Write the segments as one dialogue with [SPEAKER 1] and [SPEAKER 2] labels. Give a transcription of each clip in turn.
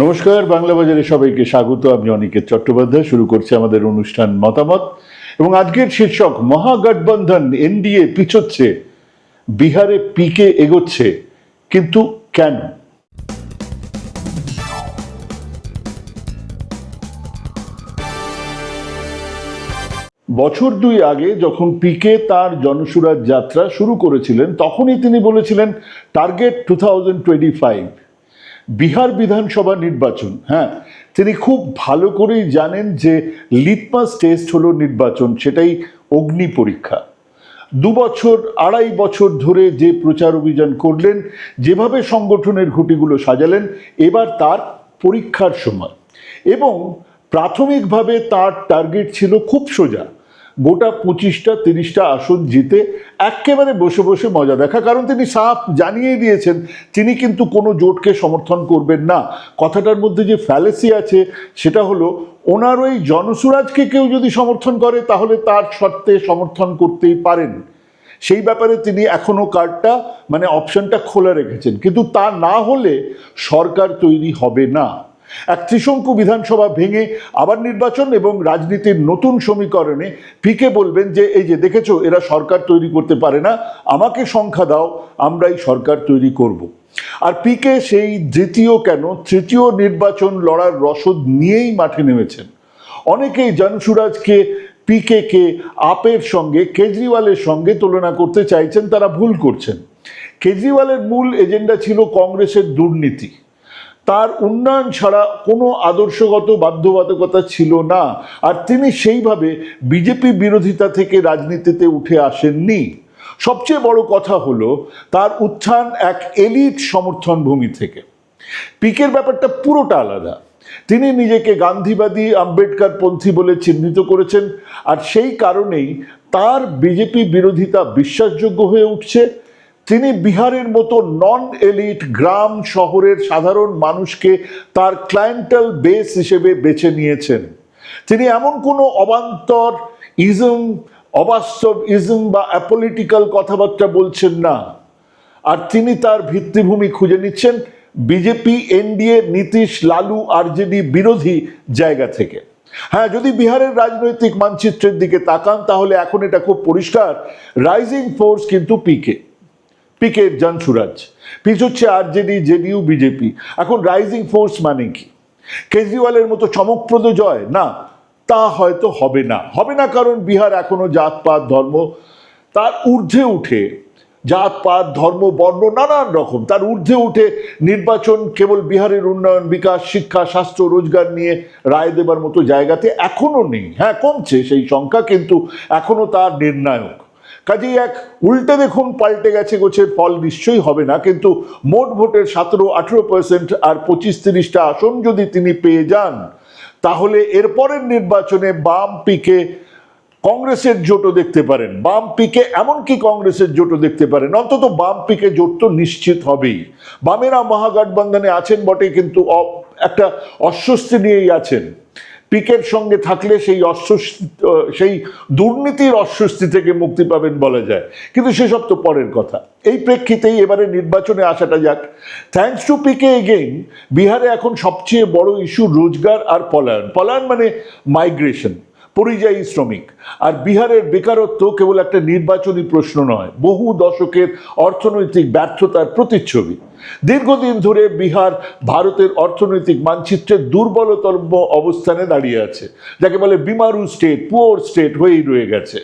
[SPEAKER 1] নমস্কার, বাংলা বাজারে সবাইকে স্বাগত। আমি অনিকেত চট্টোপাধ্যায়, শুরু করছি আমাদের অনুষ্ঠান মতামত। এবং আজকের শীর্ষক, মহাগঠবন্ধন, এনডিএ পিছোচ্ছে, বিহারে পিকে এগোচ্ছে, কিন্তু কেন? বছর দুই আগে যখন পিকে তার জনসুরাজ যাত্রা শুরু করেছিলেন, তখনই তিনি বলেছিলেন target two thousand twenty five Bihar বিধানসভা নির্বাচন হ্যাঁ তিনি খুব ভালো করেই জানেন যে লিটমাস টেস্ট হলো নির্বাচন, সেটাই অগ্নি পরীক্ষা। দু বছর, আড়াই বছর ধরে যে প্রচার অভিযান করলেন, যেভাবে সংগঠনের ঘুঁটিগুলো সাজালেন, এবার তার পরীক্ষার সময়। এবং প্রাথমিকভাবে তার টার্গেট ছিল খুব সোজা গোটা পঁচিশটা, তিরিশটা আসন জিতে একেবারে বসে বসে মজা দেখা। কারণ তিনি সাফ জানিয়ে দিয়েছেন, তিনি কিন্তু কোনো জোটকে সমর্থন করবেন না। কথাটার মধ্যে যে ফ্যালেসি আছে, সেটা হলো, ওনার ওই জনসুরাজকে কেউ যদি সমর্থন করে, তাহলে তার শর্তে সমর্থন করতেই পারেন। সেই ব্যাপারে তিনি এখনও কার্ডটা মানে অপশনটা খোলা রেখেছেন। কিন্তু তা না হলে সরকার তৈরি হবে না। এক ত্রিশঙ্কু বিধানসভা ভেঙে আবার নির্বাচন এবং রাজনীতির নতুন সমীকরণে পিকে বলবেন যে, এই যে দেখেছ, এরা সরকার তৈরি করতে পারে না, আমাকে সংখ্যা দাও, আমরাই সরকার তৈরি করব। আর পিকে সেই দ্বিতীয় কেন, তৃতীয় নির্বাচন লড়ার রসদ নিয়েই মাঠে নেমেছেন। অনেকেই জনসুরাজকে পিকে কে আপের সঙ্গে, কেজরিওয়ালের সঙ্গে তুলনা করতে চাইছেন, তারা ভুল করছেন। কেজরিওয়ালের মূল এজেন্ডা ছিল কংগ্রেসের দুর্নীতি। তার উন্নয়ন ছাড়া কোনো আদর্শগত বাধ্যবাধকতা ছিল না। আর তিনি সেইভাবে বিজেপি বিরোধিতা থেকে রাজনীতিতে উঠে আসেননি। সবচেয়ে বড় কথা হলো, তার উত্থান এক এলিট সমর্থন ভূমি থেকে। পিকের ব্যাপারটা পুরোটা আলাদা। তিনি নিজেকে গান্ধীবাদী আম্বেদকর পন্থী বলে চিহ্নিত করেছেন। আর সেই কারণেই তার বিজেপি বিরোধিতা বিশ্বাসযোগ্য হয়ে উঠছে। তিনি বিহারের মতো নন এলিট গ্রাম শহরের সাধারণ মানুষকে তার ক্লায়েন্টাল বেস হিসেবে বেছে নিয়েছেন। তিনি এমন কোনো অবান্তর ইজম অবাস্তব ইজম বা অ্যাপলিটিক্যাল কথাবার্তা বলছেন না। আর তিনি তার ভিত্তিভূমি খুঁজে নিচ্ছেন BJP, NDA, Nitish, Lalu, RJD বিরোধী জায়গা থেকে। হ্যাঁ যদি বিহারের রাজনৈতিক মানচিত্রের দিকে তাকান, তাহলে এখন এটা খুব পরিষ্কার। রাইজিং ফোর্স কিন্তু পিকে পিকে জনসুরাজ পিছ হচ্ছে আরজেডি জেডিইউ বিজেপি এখন রাইজিং ফোর্স মানে কি? কেজরিওয়ালের মতো চমকপ্রদ জয়? না, তা হয়তো হবে না। হবে না কারণ বিহার এখনও জাতপাত, ধর্ম, তার ঊর্ধ্বে উঠে জাতপাত, ধর্ম, বর্ণ, নানান রকম। তার ঊর্ধ্বে উঠে নির্বাচন কেবল বিহারের উন্নয়ন, বিকাশ, শিক্ষা, স্বাস্থ্য, রোজগার নিয়ে রায় দেবার মতো জায়গাতে এখনও নেই। হ্যাঁ কমছে সেই সংখ্যা, কিন্তু এখনও তার নির্ণায়ক। কাজেই এক উল্টে দেখুন পাল্টে গেছে গোছের ফল নিশ্চয়ই হবে না, কিন্তু মোট ভোটের সতেরো, আঠেরো পার্সেন্ট আর পঁচিশ তিরিশটা আসন যদি তিনি পেয়ে যান, তাহলে এরপরের নির্বাচনে বাম পিকে কংগ্রেসের জোটও দেখতে পারেন। বাম পিকে এমনকি কংগ্রেসের জোটও দেখতে পারেন। অন্তত বাম পিকে জোট তো নিশ্চিত হবেই। বামেরা মহাগঠবন্ধনে আছেন বটে কিন্তু একটা অস্বস্তি নিয়েই আছেন। পিকের সঙ্গে থাকলে সেই অস্বস্তি সেই দুর্নীতির অস্বস্তি থেকে মুক্তি পাবেন বলা যায়। কিন্তু সেসব তো পরের কথা। এই প্রেক্ষিতেই এবারে নির্বাচনে আসাটা যাক। থ্যাংকস টু পিকে এগেইন বিহারে এখন সবচেয়ে বড় ইস্যু রোজগার আর পলায়ন। পলায়ন মানে মাইগ্রেশন পরিযায়ী শ্রমিক। আর বিহারের বেকারত্ব কেবল একটা নির্বাচনী প্রশ্ন নয়, বহু দশকের অর্থনৈতিক ব্যর্থতার প্রতিচ্ছবি। দীর্ঘদিন ধরে বিহার ভারতের অর্থনৈতিক মানচিত্রে দুর্বলতম অবস্থানে দাঁড়িয়ে আছে, যাকে বলে বিমারু স্টেট, পুয়ার স্টেট হয়েই রয়ে গেছে।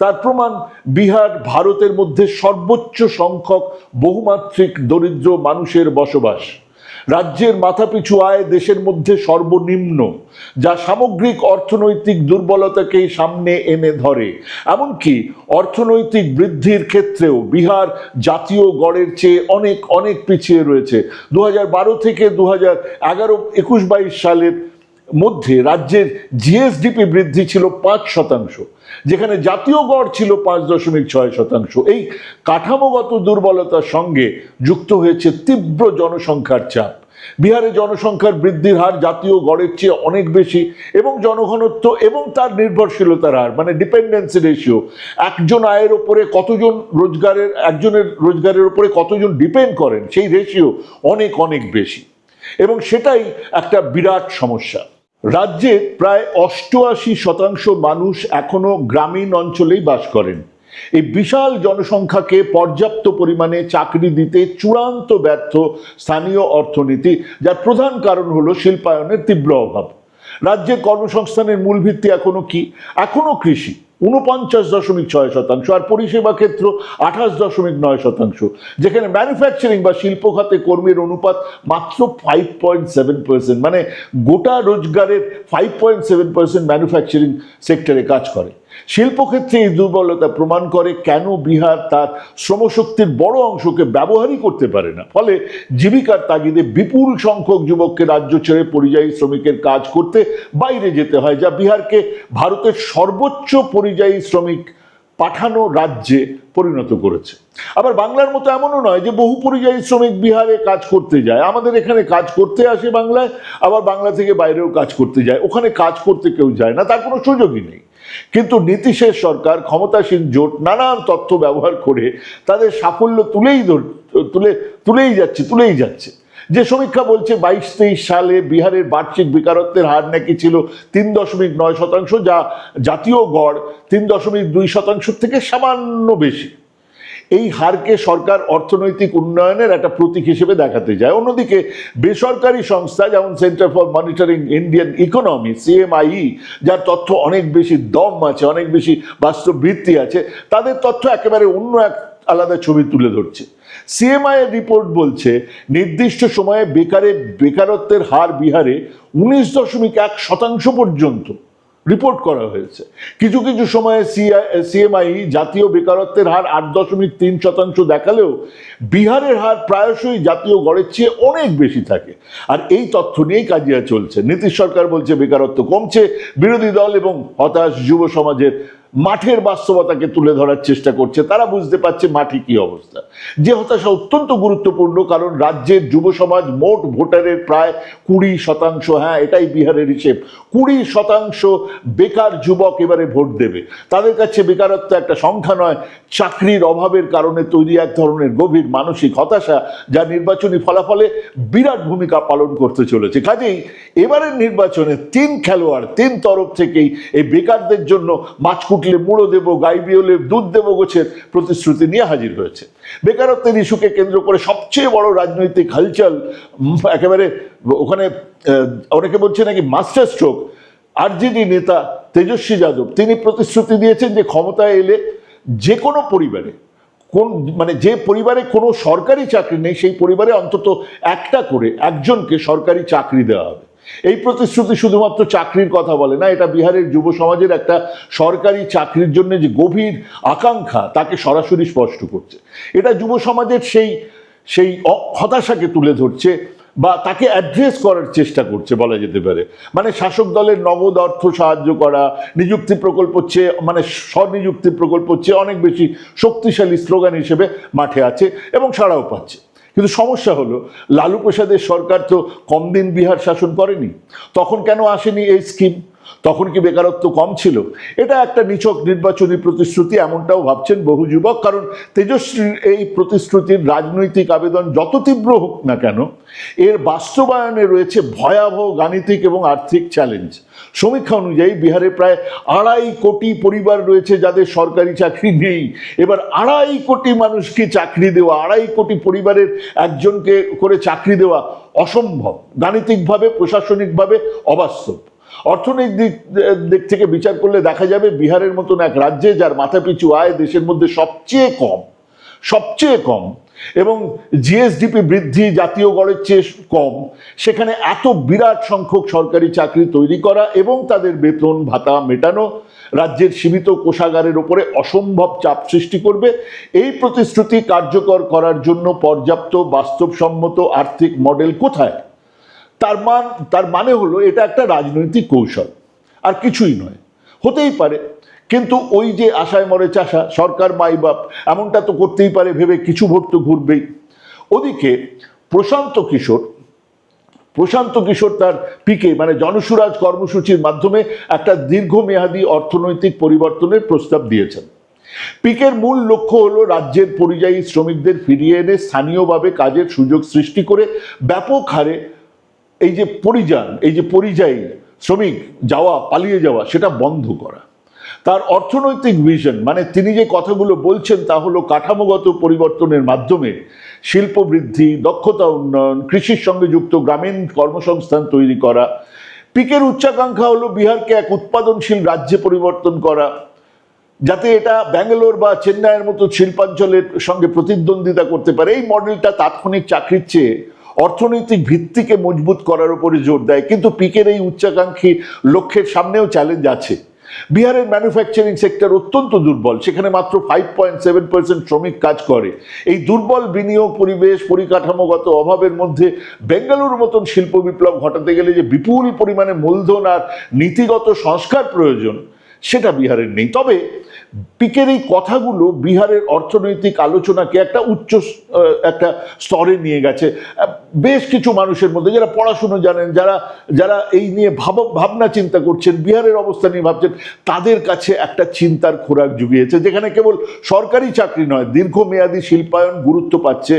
[SPEAKER 1] তার প্রমাণ, বিহার ভারতের মধ্যে সর্বোচ্চ সংখ্যক বহুমাত্রিক দরিদ্র মানুষের বসবাস। রাজ্যের মাথাপিছু আয় দেশের মধ্যে সর্বনিম্ন, যা সামগ্রিক অর্থনৈতিক দুর্বলতাকেই সামনে এনে ধরে। এমনকি অর্থনৈতিক বৃদ্ধির ক্ষেত্রেও বিহার জাতীয় গড়ের চেয়ে অনেক অনেক পিছিয়ে রয়েছে। দু থেকে দু হাজার এগারো, একুশ, বাইশ সালের মধ্যে রাজ্যের জিএসডিপি বৃদ্ধি ছিল পাঁচ শতাংশ, যেখানে জাতীয় গড় ছিল পাঁচ দশমিক ছয় শতাংশ। এই কাঠামোগত দুর্বলতার সঙ্গে যুক্ত হয়েছে তীব্র জনসংখ্যার চাপ। বিহারে জনসংখ্যার বৃদ্ধির হার জাতীয় গড়ের চেয়ে অনেক বেশি এবং জনঘনত্ব এবং তার নির্ভরশীলতার হার মানে ডিপেন্ডেন্সি রেশিও, একজন আয়ের ওপরে কতজন রোজগারের, একজনের রোজগারের ওপরে কতজন ডিপেন্ড করেন, সেই রেশিও অনেক অনেক বেশি। এবং সেটাই একটা বিরাট সমস্যা। রাজ্যে প্রায় অষ্টআশি শতাংশ মানুষ এখনও গ্রামীণ অঞ্চলেই বাস করেন। এই বিশাল জনসংখ্যাকে পর্যাপ্ত পরিমাণে চাকরি দিতে চূড়ান্ত ব্যর্থ স্থানীয় অর্থনীতি, যার প্রধান কারণ হলো শিল্পায়নের তীব্র অভাব। রাজ্যের কর্মসংস্থানের মূল ভিত্তি এখনও কি? এখনও কৃষি। উনপঞ্চাশ দশমিক ছয় শতাংশ আর পরিষেবা ক্ষেত্র আঠাশ দশমিক নয় শতাংশ। যেখানে ম্যানুফ্যাকচারিং বা শিল্প খাতে কর্মীর অনুপাত মাত্র ফাইভ পয়েন্ট সেভেন পার্সেন্ট মানে গোটা রোজগারের five point seven percent manufacturing সেক্টরে কাজ করে। শিল্পক্ষেত্রে এই দুর্বলতা প্রমাণ করে কেন বিহার তার শ্রমশক্তির বড় অংশকে ব্যবহারই করতে পারে না। ফলে জীবিকার তাগিদে বিপুল সংখ্যক যুবককে রাজ্য ছেড়ে পরিযায়ী শ্রমিকের কাজ করতে বাইরে যেতে হয়, যা বিহারকে ভারতের সর্বোচ্চ পরিযায়ী শ্রমিক পাঠানো রাজ্যে পরিণত করেছে। আবার বাংলার মতো এমনও নয় যে বহু পরিযায়ী শ্রমিক বিহারে কাজ করতে যায়। আমাদের এখানে কাজ করতে আসে বাংলায়, আবার বাংলা থেকে বাইরেও কাজ করতে যায়। ওখানে কাজ করতে কেউ যায় না, তার কোনো সুযোগই নেই। কিন্তু নীতিশের সরকার ক্ষমতাসীন জোট নানান তথ্য ব্যবহার করে তাদের সাফল্য তুলেই তুলে তুলেই যাচ্ছে তুলেই যাচ্ছে। যে সমীক্ষা বলছে বাইশ তেইশ সালে বিহারের বার্ষিক বেকারত্বের হার নাকি ছিল তিন দশমিক নয় শতাংশ, যা জাতীয় গড় তিন দশমিক দুই শতাংশ থেকে সামান্য বেশি। এই হারকে সরকার অর্থনৈতিক উন্নয়নের একটা প্রতীক হিসেবে দেখাতে যায়। অন্যদিকে, বেসরকারি সংস্থা যেমন centre for monitoring Indian economy CMI যার তথ্য অনেক বেশি দম আছে, অনেক বেশি বাস্তব ভিত্তি আছে, তাদের তথ্য একেবারে অন্য এক আলাদা ছবি তুলে ধরছে। সিএমআই এর রিপোর্ট বলছে, নির্দিষ্ট সময়ে বেকারে, বেকারত্বের হার বিহারে উনিশ দশমিক এক শতাংশ পর্যন্ত রিপোর্ট করা হয়েছে। কিছু কিছু সময়ে সিএমআই জাতীয় বেকারত্বের হার আট দশমিক তিন শতাংশ দেখালেও বিহারের হার প্রায়শই জাতীয় গড়ের চেয়ে অনেক বেশি থাকে। আর এই তথ্য নিয়েই কাজিয়া চলছে। নীতিশ সরকার বলছে, বেকারত্ব কমছে, বিরোধী দল এবং হতাশ যুব সমাজের মাঠের বাস্তবতাকে তুলে ধরার চেষ্টা করছে, তারা বুঝতে পারছে মাঠে কি অবস্থা। যে হতাশা অত্যন্ত গুরুত্বপূর্ণ, কারণ রাজ্যের যুব সমাজ মোট ভোটারের প্রায় কুড়ি শতাংশ হ্যাঁ এটাই বিহারের হিসেব, কুড়ি শতাংশ বেকার যুবক এবারে ভোট দেবে। তাদের কাছে বেকারত্ব একটা সংখ্যা নয়, চাকরির অভাবের কারণে তৈরি এক ধরনের গভীর মানসিক হতাশা, যা নির্বাচনী ফলাফলে বিরাট ভূমিকা পালন করতে চলেছে। কাজেই এবারের নির্বাচনে তিন খেলোয়াড়, তিন তরফ থেকেই এই বেকারদের জন্য মাছ কুটলে মুড়ো দেবো গাই বিয়লে দুধ দেবো গোছের প্রতিশ্রুতি নিয়ে হাজির হয়েছে। বেকারত্বের ইস্যুকে কেন্দ্র করে সবচেয়ে বড় রাজনৈতিক হালচাল একেবারে ওখানে অনেকে বলছে নাকি মাস্টার স্ট্রোক। আরজেডি নেতা তেজস্বী যাদব, তিনি প্রতিশ্রুতি দিয়েছেন যে ক্ষমতায় এলে যে কোনো পরিবারে, কোন মানে যে পরিবারে কোনো সরকারি চাকরি নেই, সেই পরিবারে অন্তত একটা করে একজনকে সরকারি চাকরি দেওয়া হবে। এই প্রতিশ্রুতি শুধুমাত্র চাকরির কথা বলে না, এটা বিহারের যুব সমাজের একটা সরকারি চাকরির জন্য যে গভীর আকাঙ্ক্ষা, তাকে সরাসরি স্পষ্ট করছে। এটা যুব সমাজের সেই সেই হতাশাকে তুলে ধরছে বা তাকে অ্যাড্রেস করার চেষ্টা করছে বলা যেতে পারে। মানে শাসক দলের নগদ অর্থ সাহায্য করা, নিযুক্তি প্রকল্প চেয়ে মানে স্বনিযুক্তি প্রকল্প চেয়ে অনেক বেশি শক্তিশালী স্লোগান হিসেবে মাঠে আছে এবং সাড়াও পাচ্ছে। কিন্তু সমস্যা হলো, লালু প্রসাদের সরকার তো কম দিন বিহার শাসন করেনি। তখন কেন আসেনি এই স্কিম তখন কি বেকারত্ব কম ছিল? এটা একটা নিছক নির্বাচনী প্রতিশ্রুতি, এমনটাও ভাবছেন বহু যুবক। কারণ তেজস্বীর এই প্রতিশ্রুতির রাজনৈতিক আবেদন যত তীব্র হোক না কেন, এর বাস্তবায়নে রয়েছে ভয়াবহ গাণিতিক এবং আর্থিক চ্যালেঞ্জ সমীক্ষা অনুযায়ী বিহারে প্রায় আড়াই কোটি পরিবার রয়েছে যাদের সরকারি চাকরি নেই। এবার আড়াই কোটি মানুষকে চাকরি দেওয়া, আড়াই কোটি পরিবারের একজনকে করে চাকরি দেওয়া অসম্ভব। গাণিতিকভাবে, প্রশাসনিকভাবে অবাস্তব। অর্থনৈতিক দিক দিক থেকে বিচার করলে দেখা যাবে বিহারের মতন এক রাজ্যে যার মাথাপিছু আয় দেশের মধ্যে সবচেয়ে কম সবচেয়ে কম, এবং জিএসডিপি বৃদ্ধি জাতীয় গড়ের চেয়ে কম, সেখানে এত বিরাট সংখ্যক সরকারি চাকরি তৈরি করা এবং তাদের বেতন ভাতা মেটানো রাজ্যের সীমিত কোষাগারের উপরে অসম্ভব চাপ সৃষ্টি করবে, এই প্রতিশ্রুতি কার্যকর করার জন্য পর্যাপ্ত বাস্তবসম্মত আর্থিক মডেল কোথায়? তার মান, তার মানে হলো এটা একটা রাজনৈতিক কৌশল, আর কিছুই নয়। হতেই পারে, কিন্তু ওই যে আশায় মরে চাষা, সরকার মাই বাপ, এমনটা তো করতেই পারে, ভেবে কিছু ভোট তো ঘুরবেই। ওদিকে প্রশান্ত কিশোর প্রশান্ত কিশোর তার পিকে মানে জনসুরাজ কর্মসূচির মাধ্যমে একটা দীর্ঘমেয়াদী অর্থনৈতিক পরিবর্তনের প্রস্তাব দিয়েছেন। পিকের মূল লক্ষ্য হলো রাজ্যের পরিযায়ী শ্রমিকদের ফিরিয়ে এনে স্থানীয়ভাবে কাজের সুযোগ সৃষ্টি করে ব্যাপক হারে এই যে পরিযান, এই যে পরিযায়ী শ্রমিক যাওয়া, পালিয়ে যাওয়া, সেটা বন্ধ করা। তার অর্থনৈতিক ভিশন মানে তিনি যে কথাগুলো বলছেন তা হলো কাঠামোগত পরিবর্তনের মাধ্যমে শিল্প বৃদ্ধি দক্ষতা উন্নয়ন, কৃষির সঙ্গে যুক্ত গ্রামীণ কর্মসংস্থান তৈরি করা। পিকের উচ্চাকাঙ্ক্ষা হলো বিহারকে এক উৎপাদনশীল রাজ্যে পরিবর্তন করা। যাতে এটা ব্যাঙ্গালোর বা চেন্নাইয়ের মতো শিল্পাঞ্চলের সঙ্গে প্রতিদ্বন্দ্বিতা করতে পারে। এই মডেলটা তাৎক্ষণিক চাকরির চেয়ে অর্থনৈতিক ভিত্তিকে মজবুত করার উপরে জোর দেয়। কিন্তু পিকের এই উচ্চাকাঙ্ক্ষী লক্ষ্যের সামনেও চ্যালেঞ্জ আছে। বিহারের ম্যানুফ্যাকচারিং সেক্টর অত্যন্ত দুর্বল, সেখানে মাত্র ফাইভ পয়েন্ট সেভেন পার্সেন্ট শ্রমিক কাজ করে। এই দুর্বল বিনিয়োগ পরিবেশ পরিকাঠামোগত অভাবের মধ্যে বেঙ্গালুরু মতন শিল্প বিপ্লব ঘটাতে গেলে যে বিপুল পরিমাণে মূলধন আর নীতিগত সংস্কার প্রয়োজন, সেটা বিহারের নেই। তবে পিকের এই কথাগুলো বিহারের অর্থনৈতিক আলোচনাকে একটা উচ্চ একটা স্তরে নিয়ে গেছে। বেশ কিছু মানুষের মধ্যে, যারা পড়াশুনো জানেন, যারা যারা এই নিয়ে ভাব, ভাবনা চিন্তা করছেন, বিহারের অবস্থা নিয়ে ভাবছেন, তাদের কাছে একটা চিন্তার খোরাক জুগিয়েছে, যেখানে কেবল সরকারি চাকরি নয়, দীর্ঘমেয়াদী শিল্পায়ন গুরুত্ব পাচ্ছে,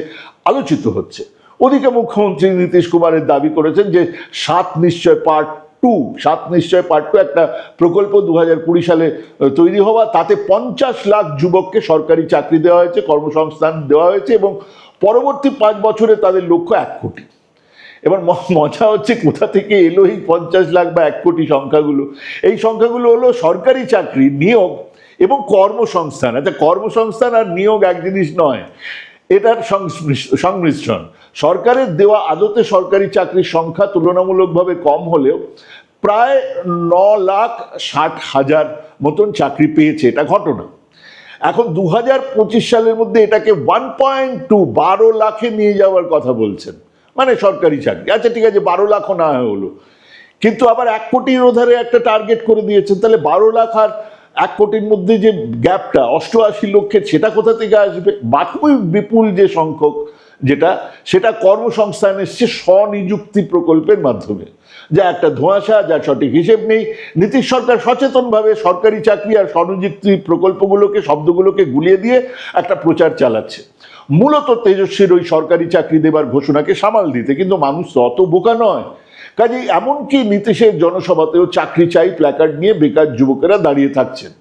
[SPEAKER 1] আলোচিত হচ্ছে। ওদিকে মুখ্যমন্ত্রী নীতিশ কুমারের দাবি করেছেন যে সাত নিশ্চয় পার্ট টু, সাত নিশ্চয় পার্ট টু একটা প্রকল্প দু হাজার কুড়ি সালে তৈরি হওয়া। তাতে পঞ্চাশ লাখ যুবককে সরকারি চাকরি দেওয়া হয়েছে, কর্মসংস্থান দেওয়া হয়েছে এবং পরবর্তী পাঁচ বছরে তাদের লক্ষ্য এক কোটি। এবার মজা হচ্ছে কোথা থেকে এলো এই পঞ্চাশ লাখ বা এক কোটি সংখ্যাগুলো? এই সংখ্যাগুলো হলো সরকারি চাকরি, নিয়োগ এবং কর্মসংস্থান। আচ্ছা কর্মসংস্থান আর নিয়োগ এক জিনিস নয়, এটার সংমিশ- সংমিশ্রণ। সরকারের দেওয়া আদতে সরকারি চাকরির সংখ্যা তুলনামূলকভাবে কম হলেও প্রায় ন লাখ ষাট হাজার মতন চাকরি পেয়েছে, এটা ঘটনা। এখন দু হাজার পঁচিশ সালের মধ্যে এটাকে ওয়ান পয়েন্ট টু বারো লাখে নিয়ে যাওয়ার কথা বলছেন। মানে সরকারি চাকরি। আচ্ছা ঠিক আছে, বারো লাখও না হলো। কিন্তু আবার এক কোটির ওধারে একটা টার্গেট করে দিয়েছেন। তাহলে বারো লাখ আর এক কোটির মধ্যে যে গ্যাপটা অষ্টআশি লক্ষের, সেটা কোথা থেকে আসবে? বাকি বিপুল যে সংখ্যক যেটা, সেটা কর্মসংস্থান এসছে স্বনিযুক্তি প্রকল্পের মাধ্যমে। যা একটা ধোঁয়াশা, যা সঠিক হিসেব নেই। নীতিশ সরকার সচেতনভাবে সরকারি চাকরি আর স্বনিযুক্তি প্রকল্পগুলোকে, শব্দগুলোকে গুলিয়ে দিয়ে একটা প্রচার চালাচ্ছে। মূলত তেজস্বীর ওই সরকারি চাকরি দেবার ঘোষণাকে সামাল দিতে, কিন্তু মানুষ অত বোকা নয়। কাজেই এমনকি নীতিশের জনসভাতেও চাকরি চাই, প্ল্যাকার্ড নিয়ে বেকার যুবকেরা দাঁড়িয়ে থাকছেন।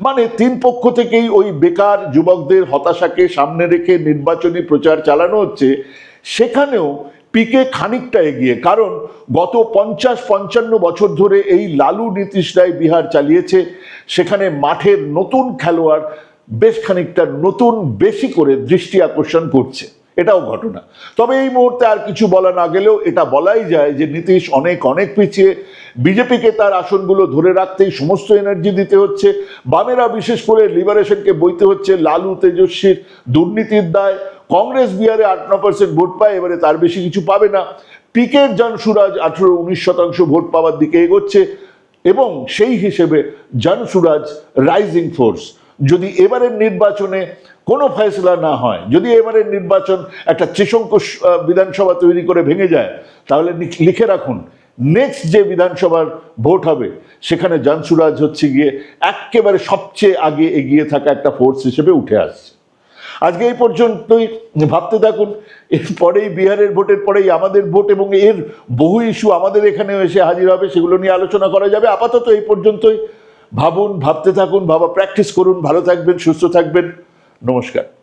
[SPEAKER 1] মানে তিন পক্ষ থেকেই ওই বেকার যুবকদের হতাশাকে সামনে রেখে নির্বাচনী প্রচার চালানো হচ্ছে, সেখানেও পিকে খানিকটা এগিয়ে। কারণ গত পঞ্চাশ পঞ্চান্ন বছর ধরে এই লালু নীতিশ রায় বিহার চালিয়েছে, সেখানে মাঠের নতুন খেলোয়াড় বেশ খানিকটা নতুন, বেশি করে দৃষ্টি আকর্ষণ করছে। এটাও ঘটনা। তবে এই মুহূর্তে আর কিছু বলা না গেলেও এটা বলাই যায় যে নীতিশ অনেক অনেক পিছিয়ে। বিজেপিকে তার আসনগুলো ধরে রাখতেই সমস্ত এনার্জি দিতে হচ্ছে। বামেরা বিশেষ করে লিবারেশনকে বইতে হচ্ছে লালু তেজস্বীর দুর্নীতির দায়। কংগ্রেস বিহারে আট, ন পার্সেন্ট ভোট পায়, এবারে তার বেশি কিছু পাবে না। পিকের জন সুরাজ আঠেরো, উনিশ শতাংশ ভোট পাওয়ার দিকে এগোচ্ছে এবং সেই হিসেবে জন সুরাজ রাইজিং ফোর্স যদি এবারের নির্বাচনে কোনো ফয়সলা না হয়। যদি এবারের নির্বাচন একটা ত্রিশঙ্ক বিধানসভা তৈরি করে ভেঙে যায়, তাহলে লিখে রাখুন। নেক্সট যে বিধানসভার ভোট হবে, সেখানে জানসুরাজ হচ্ছে গিয়ে একেবারে সবচেয়ে আগে এগিয়ে থাকা একটা ফোর্স হিসেবে উঠে আসছে। আজকে এই পর্যন্তই, ভাবতে থাকুন, এরপরেই বিহারের ভোটের পরেই আমাদের ভোট এবং এর বহু ইস্যু আমাদের এখানে এসে হাজির হবে, সেগুলো নিয়ে আলোচনা করা যাবে। আপাতত এই পর্যন্তই। ভাবুন, ভাবতে থাকুন, ভাবা প্র্যাকটিস করুন। ভালো থাকবেন, সুস্থ থাকবেন। নমস্কার।